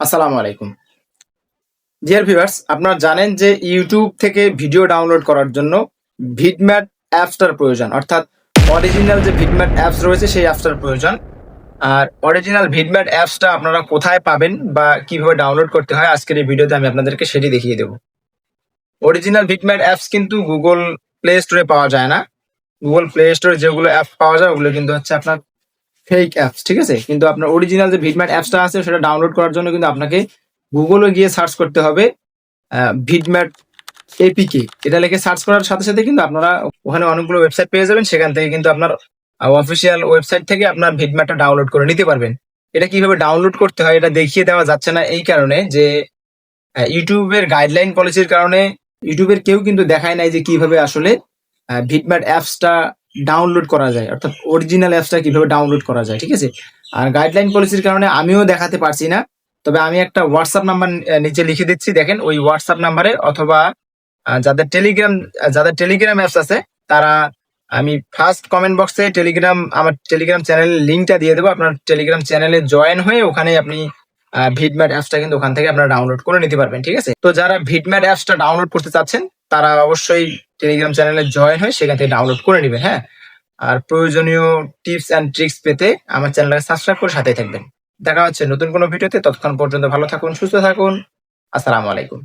আসসালামু আলাইকুম। Dear viewers আপনারা জানেন যে ইউটিউব থেকে ভিডিও ডাউনলোড করার জন্য ভিডম্যাট অ্যাপসটার প্রয়োজন। অর্থাৎ অরিজিনাল যে ভিডম্যাট অ্যাপস রয়েছে, সেই অ্যাপসটার প্রয়োজন। আর অরিজিনাল ভিডম্যাট অ্যাপসটা আপনারা কোথায় পাবেন বা কীভাবে ডাউনলোড করতে হয়, আজকের এই ভিডিওতে আমি আপনাদেরকে সেটি দেখিয়ে দেবো। অরিজিনাল ভিডম্যাট অ্যাপস কিন্তু গুগল প্লে স্টোরে পাওয়া যায় না। গুগল প্লে স্টোরে যেগুলো অ্যাপ পাওয়া যায়, ওগুলো কিন্তু হচ্ছে আপনার ফেক অ্যাপস ঠিক আছে? কিন্তু আপনার অরিজিনাল যে ভিডম্যাট অ্যাপসটা আছে, সেটা ডাউনলোড করার জন্য কিন্তু আপনাকে গুগলে গিয়ে সার্চ করতে হবে ভিডম্যাট এপিকে এটা লিখে সার্চ করার সাথে সাথে কিন্তু আপনারা ওখানে অনেকগুলো ওয়েবসাইট পেয়ে যাবেন, সেখান থেকে কিন্তু আপনার অফিসিয়াল ওয়েবসাইট থেকে আপনার ভিডম্যাটটা ডাউনলোড করে নিতে পারবেন। এটা কীভাবে ডাউনলোড করতে হয় এটা দেখিয়ে দেওয়া যাচ্ছে না এই কারণে যে ইউটিউবের গাইডলাইন পলিসির কারণে ইউটিউবের কেউ কিন্তু দেখায় নাই যে কীভাবে আসলে ভিডম্যাট অ্যাপসটা ডাউনলোড করা যায়। অর্থাৎ অরিজিনাল অ্যাপসটা কীভাবে ডাউনলোড করা যায়, ঠিক আছে? আর গাইডলাইন পলিসির কারণে আমিও দেখাতে পারছি না। তবে আমি একটা হোয়াটসঅ্যাপ নাম্বার নিচে লিখে দিচ্ছি। দেখেন, ওই হোয়াটসঅ্যাপ নাম্বারে অথবা যাদের টেলিগ্রাম যাদের টেলিগ্রাম অ্যাপস আছে, তারা আমি ফার্স্ট কমেন্ট বক্সে টেলিগ্রাম আমার টেলিগ্রাম চ্যানেলের লিঙ্কটা দিয়ে দেবো। আপনার টেলিগ্রাম চ্যানেলে জয়েন হয়ে ওখানে আপনি ভিডম্যাট অ্যাপসটা কিন্তু ওখান থেকে আপনারা ডাউনলোড করে নিতে পারবেন, ঠিক আছে? তো যারা ভিডম্যাট অ্যাপসটা ডাউনলোড করতে চাচ্ছেন, তারা অবশ্যই টেলিগ্রাম চ্যানেলে জয়েন হয়ে সেখান থেকে ডাউনলোড করে নেবেন হ্যাঁ? আর প্রয়োজনীয় টিপস অ্যান্ড ট্রিক্স পেতে আমার চ্যানেলটাকে সাবস্ক্রাইব করে সাথে থাকবেন। দেখা হচ্ছে নতুন কোনো ভিডিওতে, ততক্ষণ পর্যন্ত ভালো থাকুন, সুস্থ থাকুন। আসসালামু আলাইকুম।